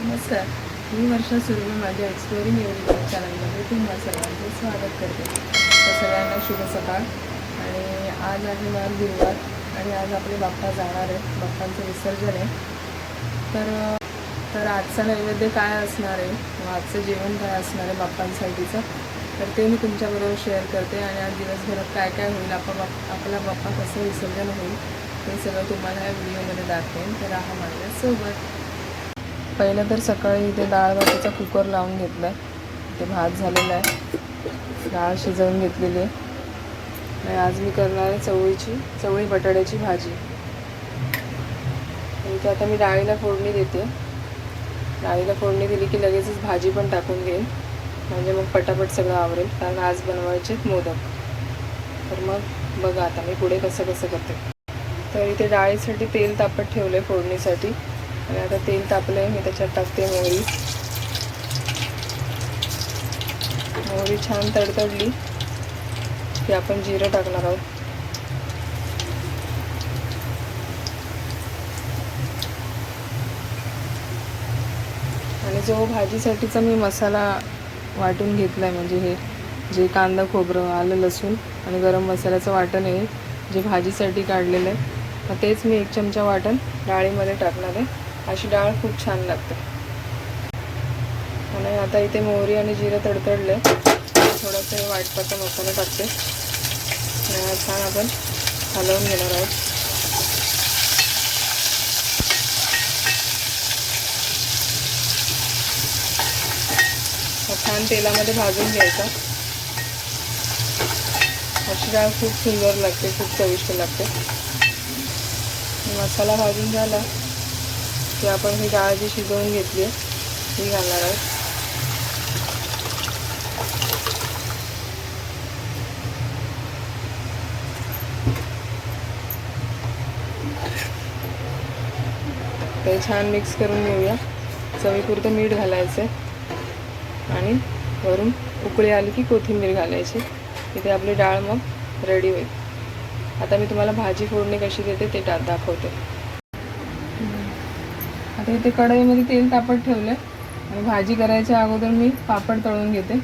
नमस्कार. मी वर्षा सुरू. माझ्या एक्सप्लोरिंग एव्हरीथिंग चॅनलमध्ये तुम्हा सर्वांचे स्वागत करते. तर सगळ्यांना शुभ सकाळ. आणि आज आहे वार गुरुवार आणि आज आपले बाप्पा जाणार आहेत. बाप्पांचं विसर्जन आहे. तर तर आजचा नैवेद्य काय असणार आहे? आजचं जेवण काय असणार आहे बाप्पांसाठीचं? तर ते मी तुमच्याबरोबर शेअर करते आणि आज दिवसभरात काय काय होईल आपण बाप आपला बाप्पा कसं विसर्जन होईल हे सगळं तुम्हाला या व्हिडिओमध्ये दाखवेन. तर राहा माझ्यासोबत पहिलं तर सकाळी इथे डाळ भाताचा कुकर लावून घेतला. आहे ते भात झालेला आहे. डाळ शिजवून घेतलेली आहे. आणि आज मी करणार आहे चवळीची चवळी बटाट्याची भाजी. इथे आता मी डाळीला फोडणी देते. डाळीला फोडणी दिली की लगेचच भाजी पण टाकून घेईन. म्हणजे मग पटापट सगळं आवरेल कारण आज बनवायचे मोदक. तर मग बघा आता मी पुढे कसं कसं करते. तर इथे डाळीसाठी तेल तापत ठेवलं आहे फोडणीसाठी. आणि आता तेल तापलं आहे मी त्याच्यात टाकते मोहरी. मोहरी छान तडतडली की आपण जिरं टाकणार आहोत. आणि जो भाजीसाठीचा मी मसाला वाटून घेतला आहे म्हणजे हे जे कांदा खोबरं आलं लसूण आणि गरम मसाल्याचं वाटण आहे जे भाजीसाठी काढलेलं आहे मग तेच मी एक चमचा वाटण डाळीमध्ये टाकणार आहे. अशी डाळ खूप छान लागते. आणि आता इथे मोहरी आणि जिरं तडतडले. थोडंसं वाटपाचा मसाला टाकते. आणि छान आपण हलवून घेणार आहोत. छान तेलामध्ये भाजून घ्यायचा. अशी डाळ खूप सुंदर लागते खूप चविष्ट लागते. मसाला भाजून झाला. ते आपण ही डाळ जी शिजवून घेतली. आहे ती घालणार आहोत. ते छान मिक्स करून घेऊया. चवीपुरतं मीठ घालायचं आणि वरून उकळी आली की कोथिंबीर घालायची. इथे आपली डाळ मग रेडी होईल. आता मी तुम्हाला भाजी फोडणी कशी देते ते टा दाखवते. आता इथे कढईमध्ये तेल तापत ठेवलं आणि भाजी करायच्या अगोदर मी पापड तळून घेते.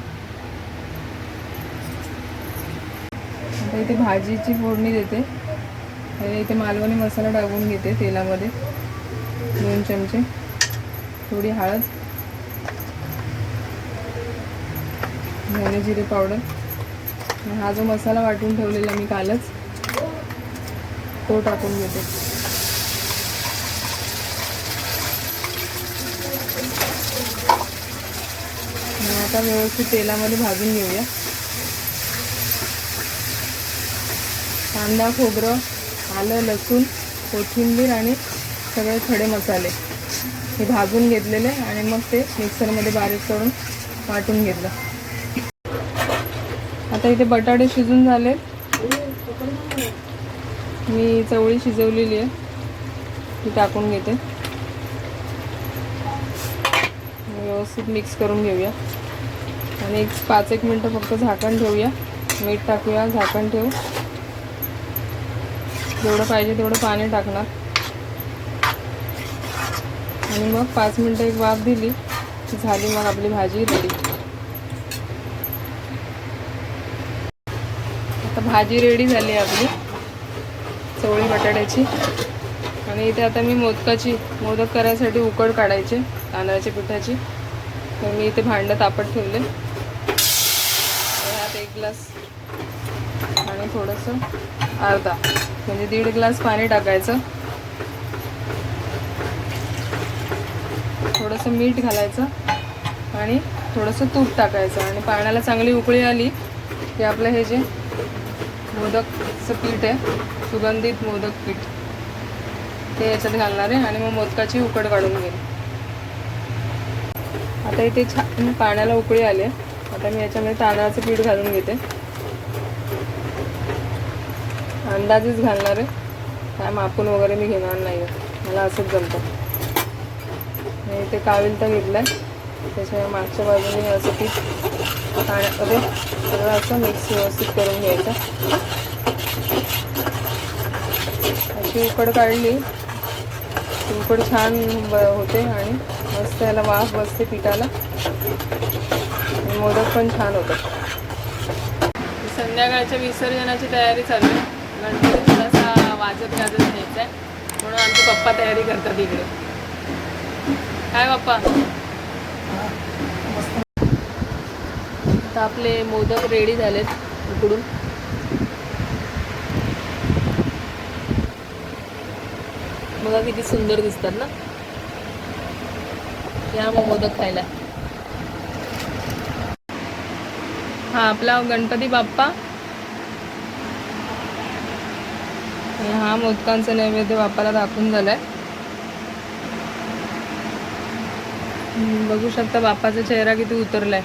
आता इथे भाजीची फोडणी देते. आणि इथे मालवणी मसाला टाकून घेते तेलामध्ये. दोन चमचे. थोडी हळद. धने जिरे पावडर. हा जो मसाला वाटून ठेवलेला मी कालच तो टाकून घेते. आता व्यवस्थित तेलामध्ये भाजून घेऊया. कांदा खोबरं आलं लसूण कोथिंबीर आणि सगळे खडे मसाले. हे भाजून घेतलेले आणि मग ते मिक्सरमध्ये बारीक करून वाटून घेतलं. आता इथे बटाटे शिजून झाले. मी चवळी शिजवलेली आहे. ती टाकून घेते. व्यवस्थित मिक्स करून घेऊया. आणि एक पाच एक मिनटं फक्त झाकण ठेवूया. मीठ टाकूया झाकण ठेवू. जेवढं पाहिजे तेवढं पाणी टाकणार. आणि मग पाच मिनटं एक वाफ दिली झाली मग आपली भाजी रेडी आता भाजी रेडी झाली आपली. चवळी बटाट्याची. आणि इथे आता मी मोदकाची मोदक करायसाठी उकड काढायचे तांदळाच्या पिठाची. तर मी इथे भांडं तापत ठेवले. ह्यात एक ग्लास आणि थोडंसं अर्धा. म्हणजे दीड ग्लास पाणी टाकायचं. थोडंसं मीठ घालायचं आणि थोडंसं तूप टाकायचं. आणि पाण्याला चांगली उकळी आली की आपलं हे जे मोदकचं पीठ आहे सुगंधित मोदक पीठ ते याच्यात घालणार आहे आणि मग मोदकाची उकड काढून घेईल. आता इथे छान पाण्याला उकळी आली आहे. आता मी याच्यामध्ये तांदळाचं पीठ घालून घेते. अंदाजेच घालणार आहे. काय मापून वगैरे मी घेणार नाही मला असंच जमतं. मी इथे तर घेतला आहे त्याच्या मागच्या बाजूने असं पीठ पाण्यामध्ये सगळं असं मिक्स व्यवस्थित करून घ्यायचं. अशी उकड काढली. कुंकड छान होते आणि मस्त याला वाफ बसते पिठाला. मोदक पण छान होतात. संध्याकाळच्या विसर्जनाची तयारी चालू आहे. गणपती थोडासा वाजत गाजत न्यायचा आहे. म्हणून आमचे पप्पा तयारी करतात इकडे. काय पप्पा? आता आपले मोदक रेडी झालेत उकडून. बघा किती सुंदर दिसतात ना. या मग मोदक खायला. हा आपला गणपती बाप्पा. हा मोदकांचा नैवेद्य बाप्पाला दाखवून झालाय. बघू शकता बाप्पाचा चेहरा किती उतरलाय.